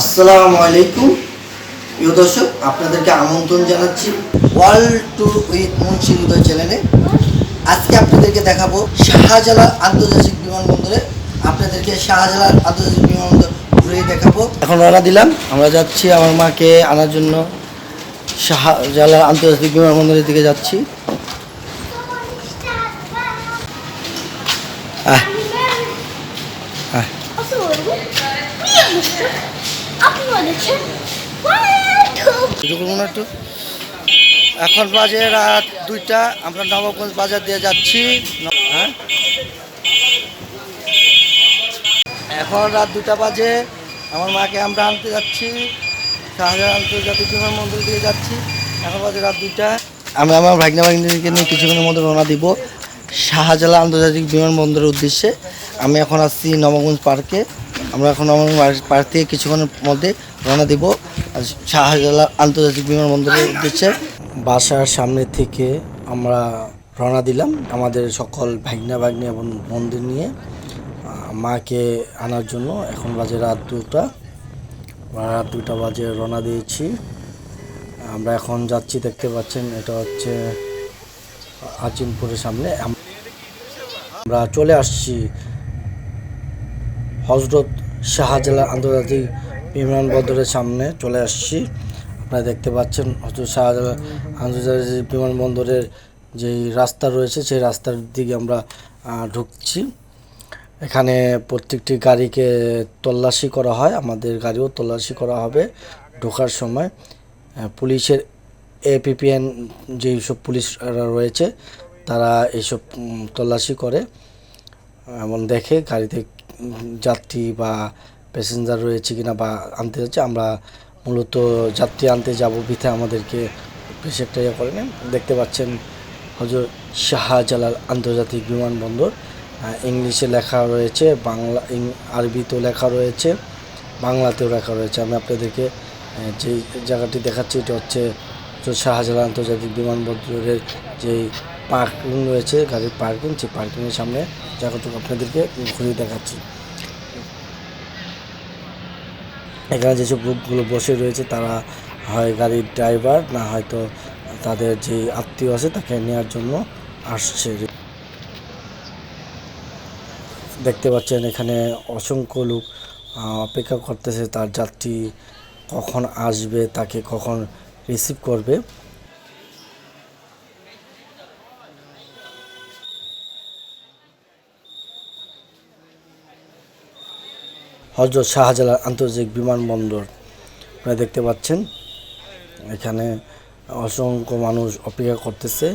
আসসালামু আলাইকুম। প্রিয় দর্শক, আপনাদেরকে আমন্ত্রণ জানাচ্ছি world to with Munshi Hriday চ্যানেলে। আজকে আপনাদেরকে দেখাবো শাহজালাল আন্তর্জাতিক বিমানবন্দরে। আপনাদেরকে শাহজালাল আন্তর্জাতিক বিমানবন্দর ঘুরে দেখাবো। এখন রওনা দিলাম। আমরা যাচ্ছি আমার মাকে আনার জন্য। শাহজালাল আন্তর্জাতিক বিমানবন্দরের দিকে যাচ্ছি। আহ আহ। এখন বাজে রাত দুইটা, আমরা নবাবগঞ্জ বাজার দিয়ে যাচ্ছি। হ্যাঁ? এখন রাত দুটা বাজে, আমার মাকে আমরা আনতে যাচ্ছি শাহজাহান আন্তর্জাতিক বিমানবন্দর দিয়ে যাচ্ছি। এখন বাজে রাত দুইটা। আমি আমার ভাগ্না ভাগ্নিকে নিয়ে কিছুক্ষণের মধ্যে রওনা দিব। শাহজালাল আন্তর্জাতিক বিমানবন্দরের উদ্দেশ্যে। আমি এখন আসছি নবগঞ্জ পার্কে। আমরা এখন আমার পার্ক থেকে কিছুক্ষণের মধ্যে রওনা দিব। শাহজালাল আন্তর্জাতিক বিমানবন্দরের উদ্দেশ্যে। বাসার সামনে থেকে আমরা রওনা দিলাম আমাদের সকল ভাগ্না, ভাগ্নি এবং মন্দির নিয়ে। মাকে আনার জন্য এখন বাজে রাত দুটা। রাত দুটা বাজে রওনা দিয়েছি। আমরা এখন যাচ্ছি, দেখতে পাচ্ছেন এটা হচ্ছে আজিমপুরের সামনে। আমরা চলে আসছি হজরত শাহজালাল আন্তর্জাতিক বিমানবন্দরের সামনে চলে আসছি। আপনারা দেখতে পাচ্ছেন হজরত শাহজালাল আন্তর্জাতিক বিমানবন্দরের যেই রাস্তা রয়েছে, সেই রাস্তার দিকে আমরা ঢুকছি। এখানে প্রত্যেকটি গাড়িকে তল্লাশি করা হয়, আমাদের গাড়িও তল্লাশি করা হবে ঢোকার সময়। পুলিশের এপিপিএন যেই সব পুলিশরা রয়েছে, তারা এইসব তল্লাশি করে এমন দেখে গাড়িতে যাত্রী বা প্যাসেঞ্জার রয়েছে কিনা বা আনতে যাচ্ছে, আমরা মূলত যাত্রী আনতে যাব বিথে আমাদেরকে বেশি ইয়ে করে না দেখতে পাচ্ছেন হজর শাহজালাল আন্তর্জাতিক বিমানবন্দর ইংলিশে লেখা রয়েছে, বাংলা আরবিতেও লেখা রয়েছে, বাংলাতেও লেখা রয়েছে। আমি আপনাদেরকে যে জায়গাটি দেখাচ্ছি, এটা হচ্ছে শাহজালাল আন্তর্জাতিক বিমানবন্দরের যেই পার্কিং রয়েছে, গাড়ির পার্কিং সেই পার্কিংয়ের সামনে জায়গাটুকু আপনাদেরকে ঘুরিয়ে দেখাচ্ছি। এখানে যেসব লোকগুলো বসে রয়েছে, তারা হয় গাড়ির ড্রাইভার, না হয়তো তাদের যে আত্মীয় আছে, তাকে নেওয়ার জন্য আসছে। দেখতে পাচ্ছেন এখানে অসংখ্য লোক অপেক্ষা করতেছে, তার যাত্রী কখন আসবে, তাকে কখন রিসিভ করবে। হজরত শাহজালাল আন্তর্জাতিক বিমানবন্দর। আপনারা দেখতে পাচ্ছেন, এখানে অসংখ্য মানুষ অপেক্ষা করতেছে।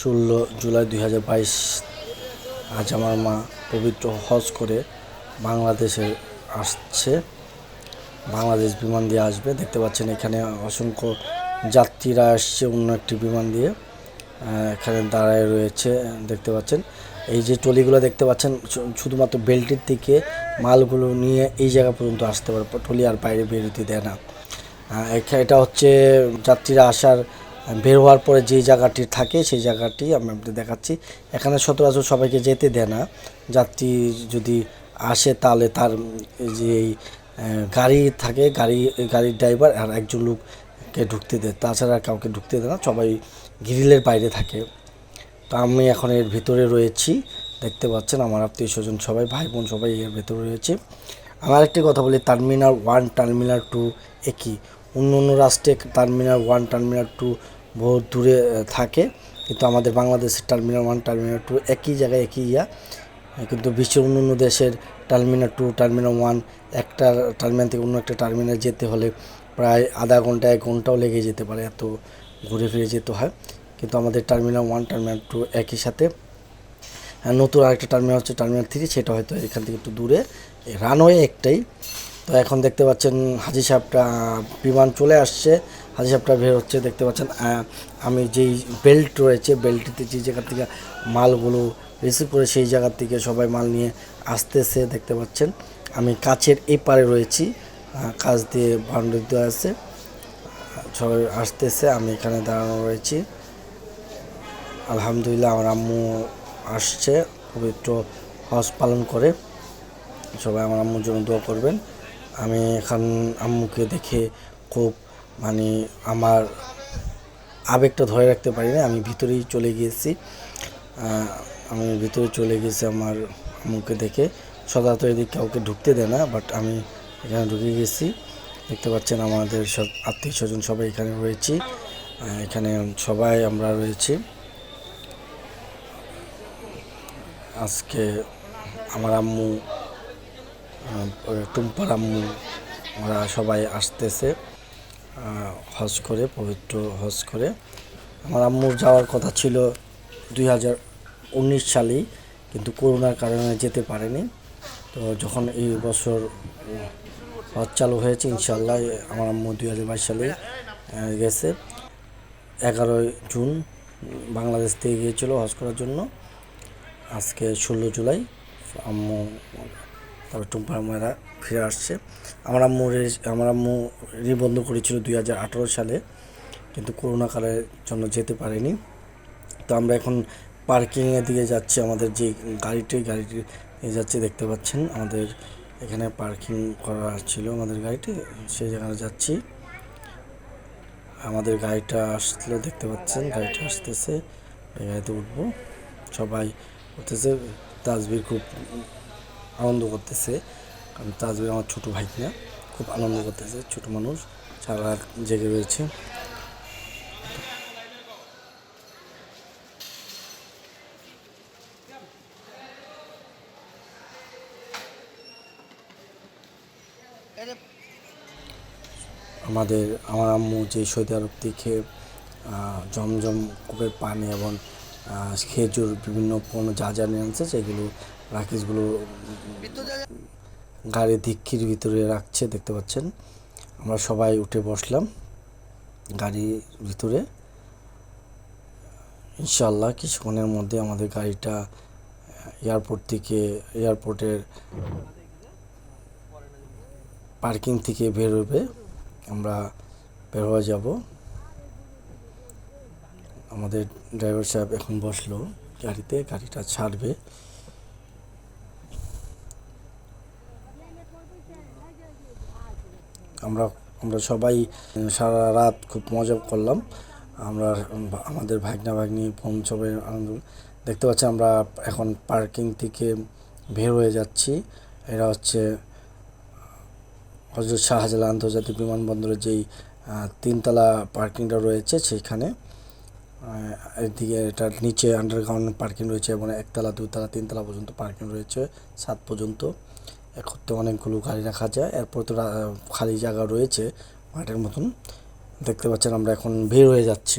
ষোলো জুলাই দুই হাজার বাইশ, আজ আমার মা পবিত্র হজ করে বাংলাদেশে আসছে। বাংলাদেশ বিমান দিয়ে আসবে। দেখতে পাচ্ছেন এখানে অসংখ্য যাত্রীরা আসছে অন্য একটি বিমান দিয়ে। এখানে দাঁড়ায় রয়েছে, দেখতে পাচ্ছেন। এই যে টলিগুলো দেখতে পাচ্ছেন শুধুমাত্র বেল্টের থেকে মালগুলো নিয়ে এই জায়গা পর্যন্ত আসতে পারে। টলি আর বাইরে বেরোতে দেয় না। এটা হচ্ছে যাত্রীরা আসার, বের হওয়ার পরে যে জায়গাটি থাকে সেই জায়গাটি আমি আপনাদের দেখাচ্ছি। এখানে সচরাচর সবাইকে যেতে দেয় না। যাত্রী যদি আসে তাহলে তার যে গাড়ি থাকে, গাড়ি, গাড়ির ড্রাইভার আর একজন লোককে ঢুকতে দেয় তাছাড়া কাউকে ঢুকতে দেয় না, সবাই গ্রিলের বাইরে থাকে। তো আমি এখন এর ভিতরে রয়েছি, দেখতে পাচ্ছেন আমার আত্মীয় স্বজন সবাই, ভাই বোন সবাই এর ভেতরে রয়েছে। আমার একটি কথা বলি টার্মিনাল ওয়ান টার্মিনাল টু একই অন্য অন্য রাষ্ট্রে টার্মিনাল ওয়ান টার্মিনাল টু বহু দূরে থাকে, কিন্তু আমাদের বাংলাদেশের টার্মিনাল ওয়ান টার্মিনাল টু একই জায়গায়, একই ইয়া। কিন্তু বিশ্বের অন্য অন্য দেশের টার্মিনাল টু টার্মিনাল ওয়ান একটা টার্মিনাল থেকে অন্য একটা টার্মিনাল যেতে হলে প্রায় আধা ঘণ্টা এক ঘন্টাও লেগে যেতে পারে, এত ঘুরে ফিরে যেতে হয়। কিন্তু আমাদের টার্মিনাল ওয়ান টার্মিনাল টু একই সাথে। নতুন আরেকটা টার্মিনাল হচ্ছে টার্মিনাল থ্রি সেটা হয়তো এখান থেকে একটু দূরে। রানওয়ে একটাই। তো এখন দেখতে পাচ্ছেন হাজি সাহেবটা বিমান চলে আসছে। হাজি সাহেবটা বের হচ্ছে, দেখতে পাচ্ছেন আমি যেই বেল্ট রয়েছে বেল্টটিতে যে জায়গা থেকে মালগুলো রিসিভ করে, সেই জায়গার থেকে সবাই মাল নিয়ে আসতেছে, দেখতে পাচ্ছেন। আমি কাছের এই পারে রয়েছি। কাছ দিয়ে দেওয়া আছে। সবাই আসতেছে, আমি এখানে দাঁড়ানো রয়েছি। আলহামদুলিল্লাহ আমার আম্মু আসছে পবিত্র হজ পালন করে। সবাই আমার আম্মুর জন্য দোয়া করবেন। আমি এখন আম্মুকে দেখে খুব মানে আমার আবেগটা ধরে রাখতে পারি না আমি ভিতরেই চলে গিয়েছি। আমি ভিতরে চলে গেছি আমার আম্মুকে দেখে। সদাত এদিকে কাউকে ঢুকতে দেয় না বাট আমি এখানে ঢুকে গেছি। দেখতে পাচ্ছেন আমাদের সব আত্মীয় স্বজন সবাই এখানে রয়েছি। এখানে সবাই আমরা রয়েছি। আজকে আমার আম্মু টুম্পার আম্মু, ওরা সবাই আসতেছে হজ করে, পবিত্র হজ করে। আমার আম্মুর যাওয়ার কথা ছিল দুই হাজার উনিশ সালেই, কিন্তু করোনার কারণে যেতে পারেনি। তো যখন এই বছর হজ চালু হয়েছে ইনশাল্লাহ আমার আম্মু দুই হাজার বাইশ সালে গেছে। এগারোই জুন বাংলাদেশ থেকে গিয়েছিল হজ করার জন্য। আজকে ষোলো জুলাই, আম্মু তারপর টুম্পার আম্মারা ফিরে আসছে। আমার আম্মু আমার আম্মু নিবন্ধ করেছিল দুই হাজার আঠারো সালে, কিন্তু করোনা কালের জন্য যেতে পারেনি। তো আমরা এখন পার্কিংয়ের দিকে যাচ্ছি, আমাদের যে গাড়িটি গাড়িটি যাচ্ছে, দেখতে পাচ্ছেন আমাদের এখানে পার্কিং করা ছিল আমাদের গাড়িটি সেই জায়গায় যাচ্ছি। আমাদের গাড়িটা আসলো, দেখতে পাচ্ছেন গাড়িটা আসতেছে, এই গাড়িতে উঠবো। সবাই উঠতেছে, তাজবির খুব আনন্দ করতেছে, কারণ তাজবির আমার ছোটো ভাই না খুব আনন্দ করতেছে, ছোটো মানুষ, সারা জেগে রয়েছে। আমাদের, আমার আম্মু যে সৌদি আরব থেকে জমজম কূপের পানি এবং খেজুর বিভিন্ন পণ্য যা যা নিয়ে আনছে সেগুলো রাখিসগুলো গাড়ি ধিক্ষির ভিতরে রাখছে, দেখতে পাচ্ছেন। আমরা সবাই উঠে বসলাম গাড়ির ভিতরে। ইনশাল্লাহ কিছুক্ষণের মধ্যে আমাদের গাড়িটা এয়ারপোর্ট থেকে, এয়ারপোর্টের পার্কিং থেকে বেরোবে আমরা বের হয়ে যাব। আমাদের ড্রাইভার সাহেব এখন বসল, গাড়িতে, গাড়িটা ছাড়বে। আমরা আমরা সবাই সারা রাত খুব মজা করলাম। আমরা, আমাদের ভাগনা ভাগ্নি, বোন সবাই আনন্দ, দেখতে পাচ্ছি আমরা এখন পার্কিং থেকে বের হয়ে যাচ্ছি। এরা হচ্ছে হজরত শাহজালাল আন্তর্জাতিক বিমানবন্দরের যেই তিনতলা পার্কিংটা রয়েছে সেইখানে এদিকে এটার নিচে আন্ডারগ্রাউন্ড পার্কিং রয়েছে এবং একতলা, দুতলা, তিনতলা পর্যন্ত পার্কিং রয়েছে সাত পর্যন্ত। একত্রে অনেকগুলো গাড়ি রাখা যায়। এরপর তো খালি জায়গা রয়েছে মাঠের মতন। দেখতে পাচ্ছেন আমরা এখন বের হয়ে যাচ্ছি।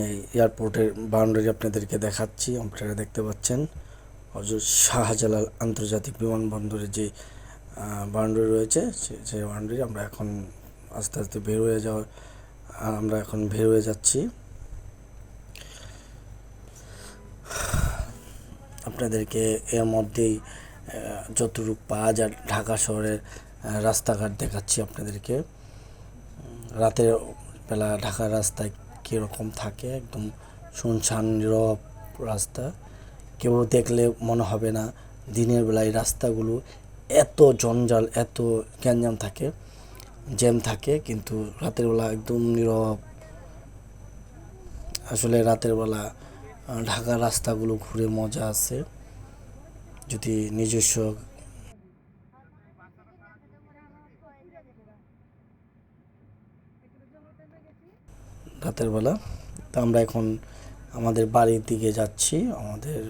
এই এয়ারপোর্টের বাউন্ডারি আপনাদেরকে দেখাচ্ছি। আপনারা দেখতে পাচ্ছেন হজরত শাহজালাল আন্তর্জাতিক বিমানবন্দরের যে বাউন্ডারি রয়েছে, সে- সেই বাউন্ডারি আমরা এখন আস্তে আস্তে বের হয়ে যাওয়ার আমরা এখন বের হয়ে যাচ্ছি। আপনাদেরকে এর মধ্যেই যতটুকু পাওয়া যায় ঢাকা শহরের রাস্তাঘাট দেখাচ্ছি আপনাদেরকে। রাতের বেলা ঢাকার রাস্তায় কীরকম থাকে, একদম শুনশান, নীরব রাস্তা। কেউ দেখলে মনে হবে না, দিনের বেলায় রাস্তাগুলো এত জঞ্জাল, এত গ্যাঞ্জাম থাকে, জ্যাম থাকে, কিন্তু রাতের বেলা একদম নীরব। আসলে রাতের বেলা ঢাকার রাস্তাগুলো ঘুরে মজা আছে, যদি নিজস্ব রাতের বেলা। তো আমরা এখন আমাদের বাড়ির দিকে যাচ্ছি, আমাদের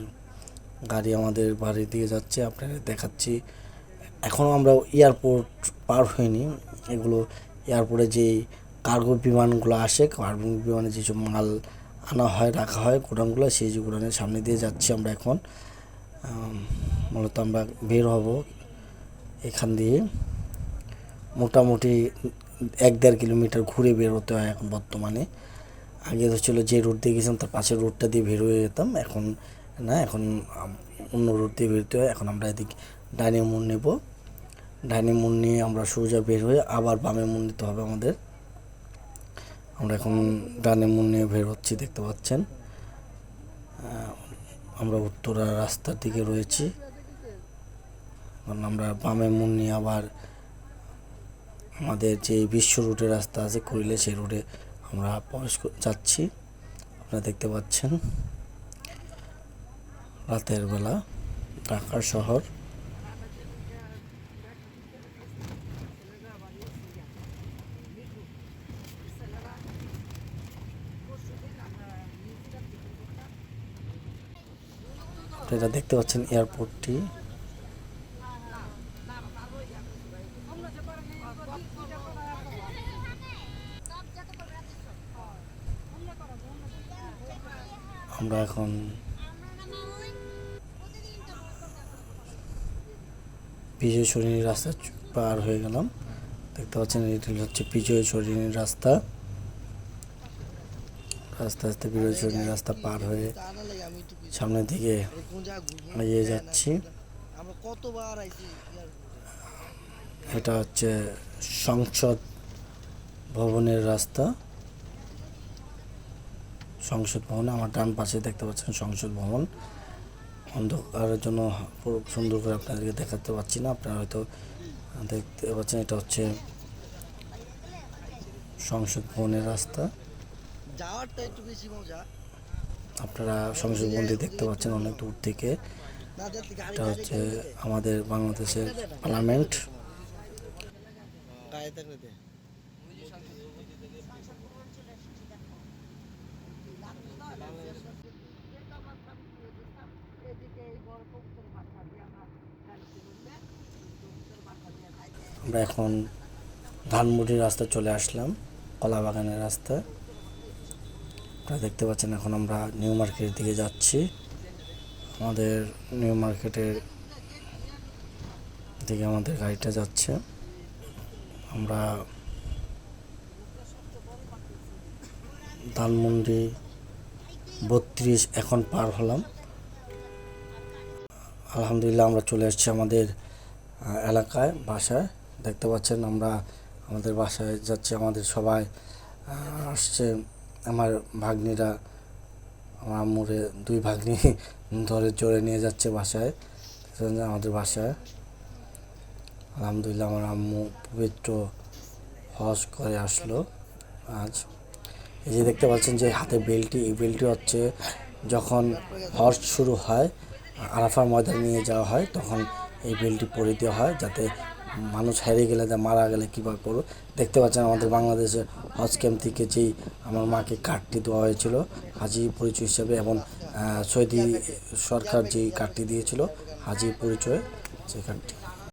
গাড়ি আমাদের বাড়ির দিকে যাচ্ছে, আপনাদের দেখাচ্ছি এখনও আমরা এয়ারপোর্ট পার হইনি। এগুলো এয়ারপোর্টে যে কার্গো বিমানগুলো আসে, কার্গো বিমানে যেসব মাল আনা হয়, রাখা হয়, গোডাউনগুলো, সেই যে গোডাউনের সামনে দিয়ে যাচ্ছি আমরা এখন। মূলত আমরা বের হব এখান দিয়ে। মোটামুটি এক দেড় কিলোমিটার ঘুরে বের হতে হয় এখন বর্তমানে। আগে তো ছিল যে রুট দিয়ে গেছিলাম, তার পাশের রুটটা দিয়ে বের হয়ে যেতাম। এখন না, এখন অন্য রুট দিয়ে বেরোতে হয়। এখন আমরা এদিক ডাইনে মোড় নেব। ডাইনে মোড় নিয়ে আমরা সোজা বের হয়ে আবার বামে মোড় নিতে হবে আমাদের। আমরা এখন ডানে নিয়ে বের হচ্ছি, দেখতে পাচ্ছেন। আমরা উত্তরা রাস্তার দিকে রয়েছি। আমরা বামে মুন নিয়ে আবার আমাদের যে বিশ্ব রুটের রাস্তা আছে, করিলে সেই রুটে আমরা প্রবেশ যাচ্ছি। আপনারা দেখতে পাচ্ছেন, রাতের বেলা ঢাকা শহর। আপনারা দেখতে পাচ্ছেন এয়ারপোর্টটি। আমরা এখন বিজয় সরণির রাস্তা পার হয়ে গেলাম। দেখতে পাচ্ছেন, এটি হচ্ছে বিজয় সরণির রাস্তা। আস্তে আস্তে বিজয় সরণির রাস্তা পার হয়ে সামনের দিকে এগিয়ে যাচ্ছি। এটা হচ্ছে সংসদ ভবনের রাস্তা। সংসদ ভবন, আমার ডান পাশে দেখতে পাচ্ছেন সংসদ ভবন। অন্ধকারের জন্য সুন্দর করে আপনাদেরকে দেখাতে পাচ্ছি না। আপনারা হয়তো দেখতে পাচ্ছেন এটা হচ্ছে সংসদ ভবনের রাস্তা। যাওয়ারটা একটু বেশি মজা। আপনারা সংসদ ভবনটি দেখতে পাচ্ছেন অনেক দূর থেকে। এটা হচ্ছে আমাদের বাংলাদেশের পার্লামেন্ট। আমরা এখন ধানমুড়ির রাস্তা চলে আসলাম কলা বাগানের রাস্তা আপনারা দেখতে পাচ্ছেন এখন আমরা নিউ মার্কেটের দিকে যাচ্ছি। আমাদের নিউ মার্কেটের দিকে আমাদের গাড়িটা যাচ্ছে। আমরা ধানমন্ডি বত্রিশ এখন পার হলাম। আলহামদুলিল্লাহ আমরা চলে এসেছি আমাদের এলাকায়, বাসায়। দেখতে পাচ্ছেন আমরা আমাদের বাসায় যাচ্ছি, আমাদের সবাই আসছে। আমার ভাগ্নিরা, আমার আম্মুরে দুই ভাগ্নি ধরে জোরে নিয়ে যাচ্ছে বাসায় আমাদের বাসায়। আলহামদুলিল্লাহ আমার আম্মু পবিত্র হজ করে আসলো আজ। এই যে দেখতে পাচ্ছেন যে হাতে বেলটি, এই বেলটি হচ্ছে যখন হজ শুরু হয়, আরাফার ময়দানে নিয়ে যাওয়া হয়, তখন এই বেলটি পরে দেওয়া হয় যাতে মানুষ হারিয়ে গেলে মারা গেলে কীভাবে পড়ো দেখতে পাচ্ছেন আমাদের বাংলাদেশের হজ ক্যাম্প থেকে যেই আমার মাকে কার্ডটি দেওয়া হয়েছিল, হাজি পরিচয় হিসাবে এবং সৌদি সরকার যেই কার্ডটি দিয়েছিল, হাজি পরিচয় সেই কার্ডটি